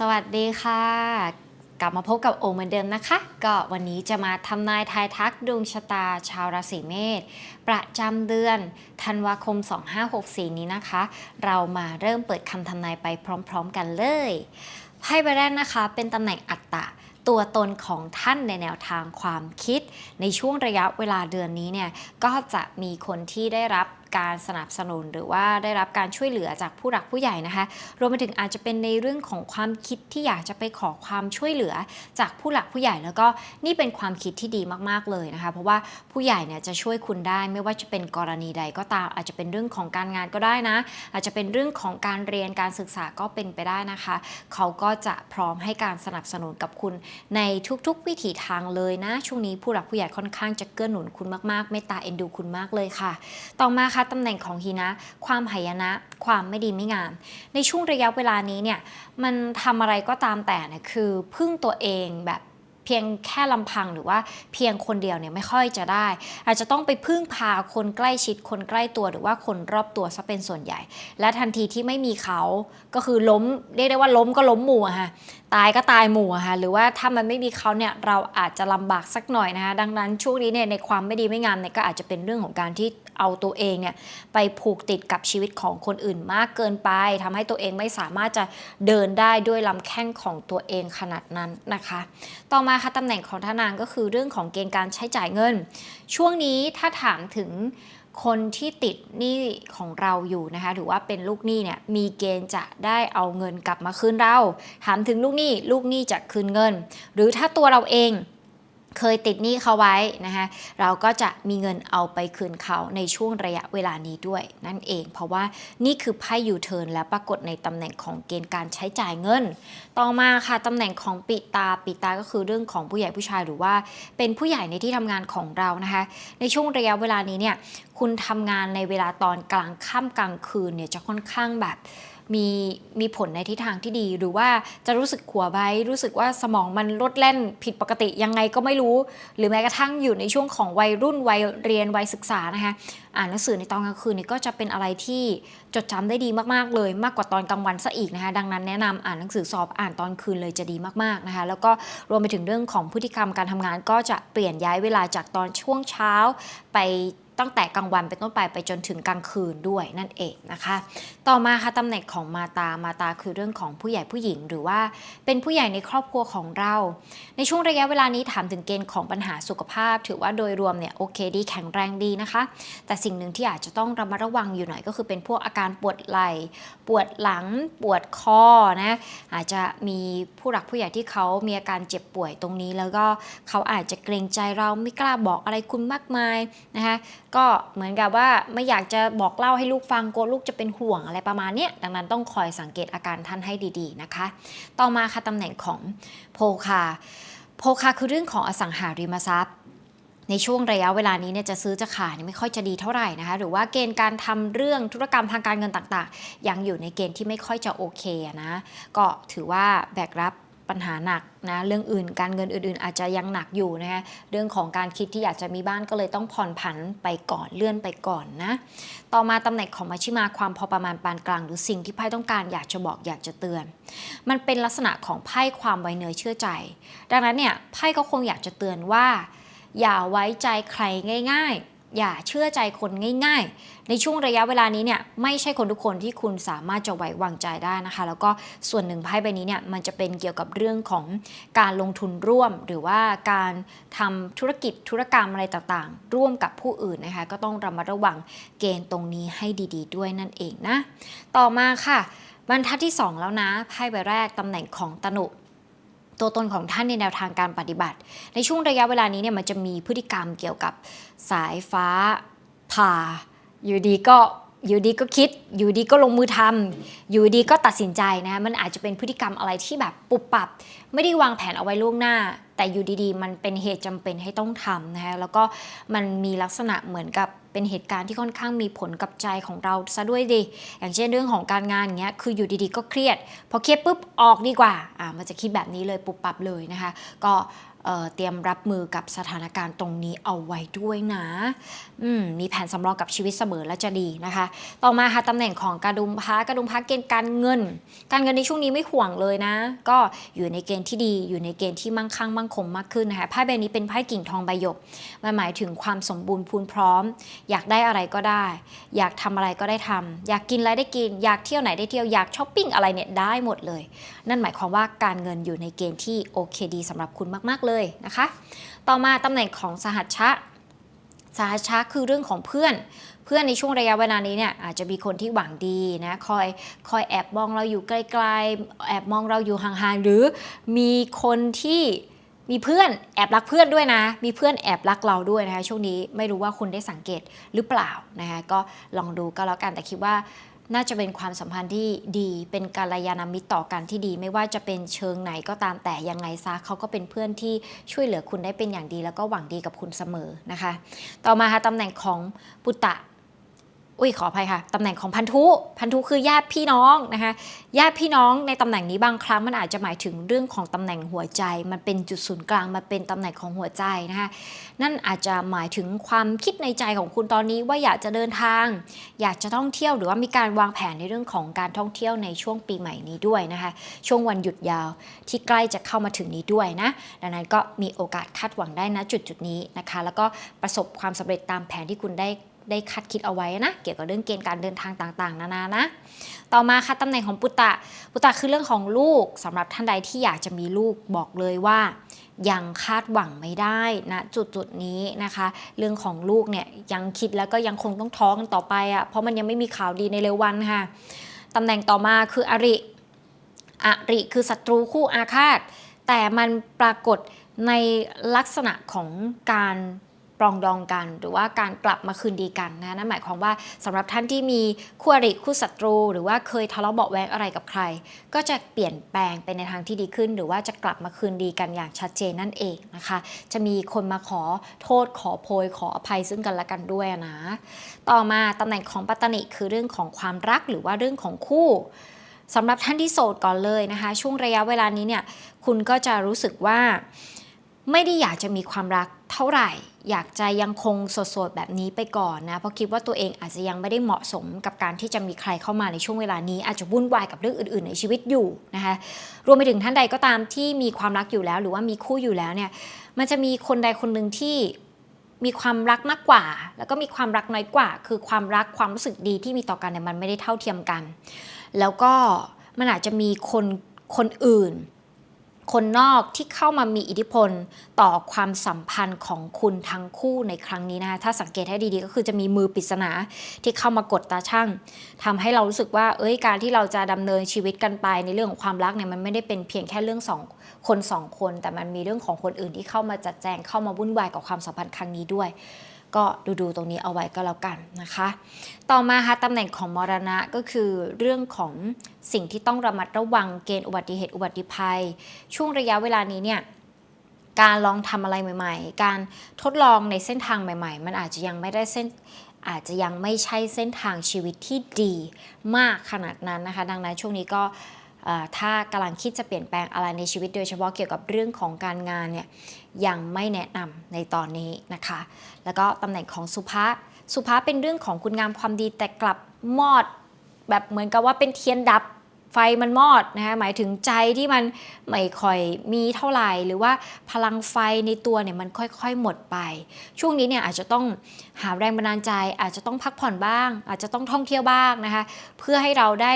สวัสดีค่ะ กลับมาพบกับโอเหมือนเดิมนะคะ ก็วันนี้จะมาทำนายทายทักดวงชะตาชาวราศีเมษประจำเดือนธันวาคม 2564 นี้นะคะ เรามาเริ่มเปิดคำทำนายไปพร้อมๆกันเลยไพ่ใบแรกนะคะ เป็นตำแหน่งอัตตะตัวตนของท่านในแนวทางความคิด ในช่วงระยะเวลาเดือนนี้เนี่ยก็จะมีคนที่ได้รับ การสนับสนุน หรือว่าได้รับการช่วยเหลือจากผู้หลักผู้ใหญ่นะคะรวมไปถึงอาจจะเป็นในเรื่องของความคิดที่อยากจะไปขอความช่วยเหลือจากผู้หลักผู้ใหญ่ แล้วก็นี่เป็นความคิดที่ดีมากๆเลยนะคะ เพราะว่าผู้ใหญ่เนี่ยจะช่วยคุณได้ ไม่ว่าจะเป็นกรณีใดก็ตาม อาจจะเป็นเรื่องของการงานก็ได้นะ อาจจะเป็นเรื่องของการเรียนการศึกษาก็เป็นไปได้นะคะ เขาก็จะพร้อมให้การสนับสนุนกับคุณในทุกๆ วิถีทางเลยนะช่วงนี้ผู้หลักผู้ใหญ่ค่อนข้างจะเกื้อหนุนคุณมากๆเมตตาเอ็นดูคุณมากเลยค่ะ ต่อมาค่ะตำแหน่งของฮีนะ ความหายนะ ความไม่ดีไม่งาม ในช่วงระยะเวลานี้เนี่ยมันทำอะไรก็ตามแต่เนี่ยคือพึ่งตัวเองแบบเพียงแค่ลำพังหรือว่าเพียงคนเดียวเนี่ยไม่ค่อยจะได้ อาจจะต้องไปพึ่งพาคนใกล้ชิดคนใกล้ตัวหรือว่าคนรอบตัวซะเป็นส่วนใหญ่ และทันทีที่ไม่มีเขาก็คือล้มเรียกได้ว่าล้มก็ล้มหมู่อะค่ะ ตายก็ตายหมู่ค่ะหรือว่าถ้ามันไม่มีเขาเนี่ยเราอาจจะลำบากสักหน่อยนะคะดังนั้นช่วงนี้เนี่ยในความไม่ดีไม่งามเนี่ยก็อาจจะเป็นเรื่องของการที่เอาตัวเองเนี่ยไปผูกติดกับชีวิตของคนอื่นมากเกินไปทำให้ตัวเองไม่สามารถจะเดินได้ด้วยลำแข้งของตัวเองขนาดนั้นนะคะ ต่อมาค่ะตำแหน่งของทานางก็คือเรื่องของเกณฑ์การใช้จ่ายเงิน ช่วงนี้ถ้าถามถึง คนที่ติดหนี้ของเราอยู่นะคะหรือว่าเป็นลูกหนี้เนี่ยมีเกณฑ์จะได้เอาเงินกลับมาคืนเรา ถามถึงลูกหนี้ลูกหนี้จะคืนเงิน หรือถ้าตัวเราเอง เคยติดหนี้เขาไว้นะคะเราก็จะมีเงินเอาไปคืนเขาในช่วงระยะเวลานี้ด้วย นั่นเอง เพราะว่านี่คือไพ่ยูเทิร์นและปรากฏในตำแหน่งของเกณฑ์การใช้จ่ายเงิน ต่อมาค่ะตำแหน่งของปิตาปิตาก็คือเรื่องของผู้ใหญ่ผู้ชายหรือว่า เป็นผู้ใหญ่ในที่ทำงานของเรานะคะ ในช่วงระยะเวลานี้เนี่ยคุณทำงานในเวลาตอนกลางค่ำกลางคืนเนี่ยจะค่อนข้างแบบ มีมีผลในทิศทางที่ดี หรือว่าจะรู้สึกขัวไว้รู้สึกว่าสมองมันลดแล่นผิดปกติยังไงก็ไม่รู้ หรือแม้กระทั่งอยู่ในช่วงของวัยรุ่นวัยเรียนวัยศึกษานะคะอ่านหนังสือในตอนกลางคืนนี่ก็จะเป็นอะไรที่จดจำได้ดีมากๆเลย มากกว่าตอนกลางวันซะอีกนะคะดังนั้นแนะนำอ่านหนังสือสอบอ่านตอนคืนเลยจะดีมากๆนะคะแล้วก็รวมไปถึงเรื่องของพฤติกรรมการทำงานก็จะเปลี่ยนย้ายเวลาจากตอนช่วงเช้าไป ตั้งแต่กลางวันเป็นต้นไปไปจนถึงกลางคืนด้วยนั่นเองนะคะ ต่อมาค่ะตำแหน่งของมาตามาตาคือเรื่องของผู้ใหญ่ผู้หญิง หรือว่าเป็นผู้ใหญ่ในครอบครัวของเรา ในช่วงระยะเวลานี้ถามถึงเกณฑ์ของปัญหาสุขภาพ ถือว่าโดยรวมเนี่ยโอเคดีแข็งแรงดีนะคะ แต่สิ่งหนึ่งที่อาจจะต้องระมัดระวังอยู่หน่อยก็คือเป็นพวกอาการปวดไหล่ปวดหลังปวดคอนะอาจจะมีผู้หลักผู้ใหญ่ที่เขามีอาการเจ็บป่วยตรงนี้ แล้วก็เขาอาจจะเกรงใจเราไม่กล้าบอกอะไรคุณมากมายนะคะ ก็เหมือนกับว่าไม่อยากจะบอกเล่าให้ลูกฟังกลัวลูกจะเป็นห่วงอะไรประมาณนี้ดังนั้นต้องคอยสังเกตอาการท่านให้ดีๆนะคะ ต่อมาค่ะตำแหน่งของโพคาโพคาคือเรื่องของอสังหาริมทรัพย์ในช่วงระยะเวลานี้เนี่ยจะซื้อจะขายนี่ไม่ค่อยจะดีเท่าไหร่นะคะ หรือว่าเกณฑ์การทำเรื่องธุรกรรมทางการเงินต่างๆ ยังอยู่ในเกณฑ์ที่ไม่ค่อยจะโอเคนะ ก็ถือว่าแบกรับ ปัญหาหนักนะเรื่องอื่นการเงินอื่น ๆ อาจจะยังหนักอยู่นะคะเรื่องของการคิดที่อยากจะมีบ้านก็เลยต้องผ่อนผันไปก่อนเลื่อนไปก่อนนะต่อมาตำแหน่งของมัชชิมาความพอประมาณปานกลาง หรือสิ่งที่ไพ่ต้องการอยากจะบอกอยากจะเตือน มันเป็นลักษณะของไพ่ความไวเนื้อเชื่อใจ ดังนั้นเนี่ยไพ่ก็คงอยากจะเตือนว่า อย่าไว้ใจใครง่าย ๆ อย่าเชื่อใจคนง่าย ๆ ในช่วงระยะเวลานี้เนี่ยไม่ใช่คนทุกคนที่คุณสามารถจะไว้วางใจได้นะคะ แล้วก็ส่วนหนึ่งไพ่ใบนี้เนี่ยมันจะเป็นเกี่ยวกับเรื่องของการลงทุนร่วม หรือว่าการทำธุรกิจธุรกรรมอะไรต่างๆ ร่วมกับผู้อื่นนะคะ ก็ต้องระมัดระวังเกณฑ์ตรงนี้ให้ดี ๆ ด้วยนั่นเองนะ ต่อมาค่ะบรรทัดที่ 2 แล้วนะไพ่ใบแรกตำแหน่งของตนุ ตัวตนของท่านในแนวทางการปฏิบัติ ในช่วงระยะเวลานี้เนี่ยมันจะมีพฤติกรรมเกี่ยวกับสายฟ้าผ่า อยู่ดีก็อยู่ดีก็คิด อยู่ดีก็ลงมือทำอยู่ดีก็ตัดสินใจนะมันอาจจะเป็นพฤติกรรมอะไรที่แบบปุบปับ ไม่ได้วางแผนเอาไว้ล่วงหน้า แต่อยู่ดีๆ มันเป็นเหตุจำเป็นให้ต้องทำนะคะแล้วก็มันมีลักษณะเหมือนกับ เป็นเหตุการณ์ที่ค่อนข้างมีผลกับใจของเราซะด้วยดิอย่างเช่นเรื่องของการงานอย่างเงี้ยคืออยู่ดีๆ ก็เครียด พอเครียดปุ๊บออกดีกว่าอ่ามันจะคิดแบบนี้เลยปุบปับเลยนะคะ ก็ เเตรียมรับมือกับสถานการณ์ตรงนี้เอาไว้ด้วยนะมมีแผนสำรองกับชีวิตเสมอและจะดีนะคะ ต่อมาค่ะตำแหน่งของกระดุมพระกระดุมพระเกณฑ์การเงิน การเงินในช่วงนี้ไม่ห่วงเลยนะ ก็อยู่ในเกณฑ์ที่ดี อยู่ในเกณฑ์ที่มั่งคั่งมั่งคงมากขึ้นนะคะไพ่ใบนี้เป็นไพ่กิ่งทองใบหยกมันหมายถึงความสมบูรณ์พูนพร้อม อยากได้อะไรก็ได้ อยากทำอะไรก็ได้ทำอยากกินอะไรได้กิน อยากเที่ยวไหนได้เที่ยวอยากช้อปปิ้งอะไรเนี่ยได้หมดเลย นั่นหมายความว่าการเงินอยู่ในเกณฑ์ที่โอเคดีสำหรับคุณมากๆเลยนะคะ ต่อมาตำแหน่งของสหัชชะ สหัชชะคือเรื่องของเพื่อน เพื่อนในช่วงระยะเวลานี้เนี่ยอาจจะมีคนที่หวังดีนะคอยคอยแอบมองเราอยู่ไกลๆ แอบมองเราอยู่ห่างๆ หรือมีคนที่มีเพื่อนแอบรักเพื่อนด้วยนะ มีเพื่อนแอบรักเราด้วยนะคะช่วงนี้ไม่รู้ว่าคุณได้สังเกตหรือเปล่านะคะก็ลองดูก็แล้วกันแต่คิดว่า น่าจะเป็นความสัมพันธ์ที่ดี เป็นการยานามิตรต่อกันที่ดี ไม่ว่าจะเป็นเชิงไหนก็ตามแต่ยังไงซะเขาก็เป็นเพื่อนที่ช่วยเหลือคุณได้เป็นอย่างดี แล้วก็หวังดีกับคุณเสมอนะคะ ต่อมาค่ะตำแหน่งของปุตตะ อุ้ยขออภัยค่ะตำแหน่งของพันธุ พันธุคือญาติพี่น้องนะคะญาติพี่น้องในตำแหน่งนี้บางครั้งมันอาจจะหมายถึงเรื่องของตำแหน่งหัวใจ มันเป็นจุดศูนย์กลางมันเป็นตำแหน่งของหัวใจนะคะนั่นอาจจะหมายถึงความคิดในใจของคุณตอนนี้ว่าอยากจะเดินทาง อยากจะท่องเที่ยวหรือว่ามีการวางแผนในเรื่องของการท่องเที่ยวในช่วงปีใหม่นี้ด้วยนะคะช่วงวันหยุดยาวที่ใกล้จะเข้ามาถึงนี้ด้วยนะดังนั้นก็มีโอกาสคาดหวังได้นะจุดจุดนี้นะคะ แล้วก็ประสบความสำเร็จตามแผนที่คุณได้ ได้คัดคิดเอาไว้นะ เกี่ยวกับเรื่องเกณฑ์การเดินทางต่างๆ นานานะ ต่อมาค่ะตำแหน่งของปุตตะ ปุตตะคือเรื่องของลูกสำหรับท่านใดที่อยากจะมีลูกบอกเลยว่ายังคาดหวังไม่ได้นะจุดจุดนี้นะคะ เรื่องของลูกเนี่ยยังคิดแล้วก็ยังคงต้องท้อกันต่อไปอะ่ะเพราะมันยังไม่มีข่าวดีในเร็ววันค่ะตำแหน่งต่อมาคืออริอริคือศัตรูคู่อาฆาต แต่มันปรากฏในลักษณะของการ ปรองดองกัน หรือว่าการกลับมาคืนดีกันนะนั่นหมายความว่าสำหรับท่านที่มีคู่อริคู่ศัตรู หรือว่าเคยทะเลาะเบาะแวงอะไรกับใคร ก็จะเปลี่ยนแปลงไปในทางที่ดีขึ้น หรือว่าจะกลับมาคืนดีกันอย่างชัดเจนนั่นเองนะคะ จะมีคนมาขอโทษขอโพยขออภัยซึ่งกันและกันด้วยนะ ต่อมาตำแหน่งของปัตตนิคือเรื่องของความรักหรือว่าเรื่องของคู่สำหรับท่านที่โสดก่อนเลยนะคะ ช่วงระยะเวลานี้เนี่ยคุณก็จะรู้สึกว่าไม่ได้อยากจะมีความรัก เท่าไหร่ อยากจะยังคงโสดๆแบบนี้ไปก่อนนะ เพราะคิดว่าตัวเองอาจจะยังไม่ได้เหมาะสมกับการที่จะมีใครเข้ามาในช่วงเวลานี้ อาจจะวุ่นวายกับเรื่องอื่น ๆ ในชีวิตอยู่นะคะรวมไปถึงท่านใดก็ตามที่มีความรักอยู่แล้ว หรือว่ามีคู่อยู่แล้วเนี่ยมันจะมีคนใดคนหนึ่งที่มีความรักมากกว่า แล้วก็มีความรักน้อยกว่า คือความรักความรู้สึกดีที่มีต่อกันเนี่ยมันไม่ได้เท่าเทียมกัน แล้วก็มันอาจจะมีคนคนอื่น คนนอกที่เข้ามามีอิทธิพลต่อความสัมพันธ์ของคุณทั้งคู่ในครั้งนี้นะคะถ้าสังเกตให้ดีๆ ก็คือจะมีมือปริศนาที่เข้ามากดตาช่างทำให้เรารู้สึกว่า เอ้ยการที่เราจะดำเนินชีวิตกันไปในเรื่องของความรักเนี่ยมันไม่ได้เป็นเพียงแค่เรื่องสองคนสองคน แต่มันมีเรื่องของคนอื่นที่เข้ามาจัดแจงเข้ามาวุ่นวายกับความสัมพันธ์ครั้งนี้ด้วย ก็ดูๆตรงนี้เอาไว้ก็แล้วกันนะคะ ต่อมาค่ะตำแหน่งของมรณะก็คือเรื่องของสิ่งที่ต้องระมัดระวังเกณฑ์อุบัติเหตุอุบัติภัย ช่วงระยะเวลานี้เนี่ยการลองทำอะไรใหม่ ๆ การทดลองในเส้นทางใหม่ ๆ มันอาจจะยังไม่ได้เส้นอาจจะยังไม่ใช่เส้นทางชีวิตที่ดีมากขนาดนั้นนะคะ ดังนั้นช่วงนี้ก็ ถ้ากำลังคิดจะเปลี่ยนแปลงอะไรในชีวิตโดยเฉพาะเกี่ยวกับเรื่องของการงานเนี่ยยังไม่แนะนำในตอนนี้นะคะ แล้วก็ตำแหน่งของสุภาสุภาเป็นเรื่องของคุณงามความดีแต่กลับมอดแบบเหมือนกับว่าเป็นเทียนดับ ไฟมันมอดนะคะหมายถึงใจที่มันไม่ค่อยมีเท่าไหร่ หรือว่าพลังไฟในตัวเนี่ยมันค่อยๆหมดไป ช่วงนี้เนี่ยอาจจะต้องหาแรงบันดาลใจ อาจจะต้องพักผ่อนบ้าง อาจจะต้องท่องเที่ยวบ้างนะคะ เพื่อให้เราได้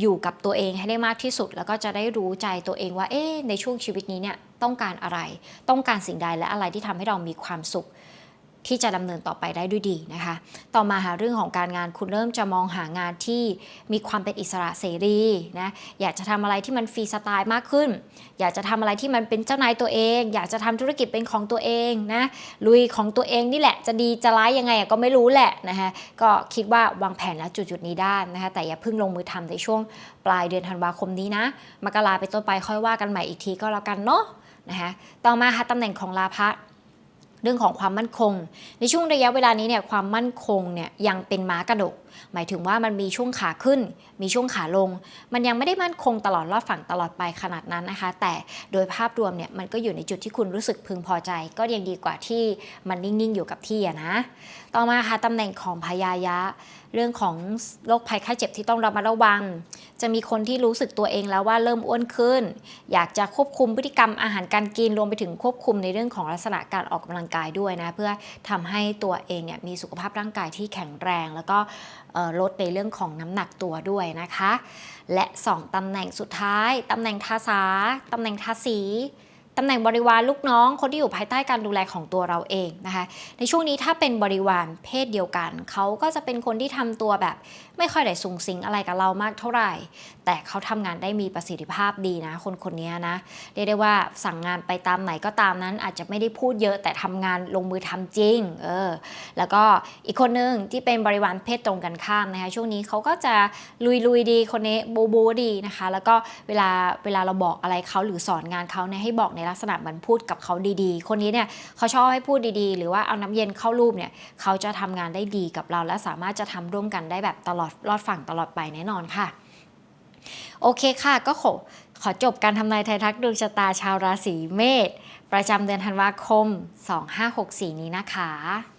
อยู่กับตัวเองให้ได้มากที่สุด แล้วก็จะได้รู้ใจตัวเองว่าเอ๊ในช่วงชีวิตนี้เนี่ยต้องการอะไร ต้องการสิ่งใดและอะไรที่ทำให้เรามีความสุข ที่จะดำเนินต่อไปได้ด้วยดีนะคะ ต่อมาหาเรื่องของการงานคุณเริ่มจะมองหางานที่มีความเป็นอิสระเสรีนะ อยากจะทำอะไรที่มันฟรีสไตล์มากขึ้น อยากจะทำอะไรที่มันเป็นเจ้านายตัวเอง อยากจะทำธุรกิจเป็นของตัวเองนะ ลุยของตัวเองนี่แหละ จะดีจะร้ายยังไงก็ไม่รู้แหละนะคะ ก็คิดว่าวางแผนแล้วจุดๆนี้ได้นะคะ แต่อย่าเพิ่งลงมือทำในช่วงปลายเดือนธันวาคมนี้นะ มกราไปต้นไปค่อยว่ากันใหม่อีกทีก็แล้วกันเนาะนะคะ ต่อมาค่ะตำแหน่งของลาภะ เรื่องของความมั่นคง ในช่วงระยะเวลานี้เนี่ยความมั่นคงเนี่ยยังเป็นม้ากระดก หมายถึงว่ามันมีช่วงขาขึ้น มีช่วงขาลง มันยังไม่ได้มั่นคงตลอดรอดฝั่งตลอดไปขนาดนั้นนะคะ แต่โดยภาพรวมเนี่ยมันก็อยู่ในจุดที่คุณรู้สึกพึงพอใจ ก็ยังดีกว่าที่มันนิ่งๆอยู่กับที่อะนะ ต่อมาค่ะตำแหน่งของพยายะ เรื่องของโรคภัยไข้เจ็บที่ต้องระมัดระวัง จะมีคนที่รู้สึกตัวเองแล้วว่าเริ่มอ้วนขึ้น อยากจะควบคุมพฤติกรรมอาหารการกินรวมไปถึงควบคุมในเรื่องของลักษณะการออกกำลังกายด้วยนะ เพื่อทำให้ตัวเองเนี่ยมีสุขภาพร่างกายที่แข็งแรงแล้วก็ ลดในเรื่องของน้ำหนักตัวด้วยนะคะ และ 2ตำแหน่งสุดท้ายตำแหน่งทาสาตำแหน่งทาสี ตำแหน่งบริวารลูกน้องคนที่อยู่ภายใต้การดูแลของตัวเราเองนะคะ ในช่วงนี้ถ้าเป็นบริวารเพศเดียวกัน เขาก็จะเป็นคนที่ทำตัวแบบ ไม่ค่อยได้สูงสิงอะไรกับเรามากเท่าไหร่ แต่เขาทำงานได้มีประสิทธิภาพดีนะ คนคนนี้นะเรียกได้ว่าสั่งงานไปตามไหนก็ตามนั้น อาจจะไม่ได้พูดเยอะแต่ทำงานลงมือทำจริงเออแล้วก็อีกคนนึงที่เป็นบริวารเพศตรงกันข้ามนะคะช่วงนี้เขาก็จะลุยลุยดีคนนี้โบโบดีนะคะ แล้วก็เวลาเวลาเราบอกอะไรเขาหรือสอนงานเขาเนี่ยให้บอกในลักษณะเหมือนพูดกับเขาดีๆ คนนี้เนี่ยเขาชอบให้พูดดีๆ หรือว่าเอาน้ำเย็นเข้ารูปเนี่ยเขาจะทำงานได้ดีกับเรา และสามารถจะทำร่วมกันได้แบบตลอดรอดฝั่งตลอดไปแน่นอนค่ะ โอเคค่ะก็ขอขอจบการทำนายไทยทักดวงชะตาชาวราศีเมษประจำเดือนธันวาคม 2564 นี้นะคะ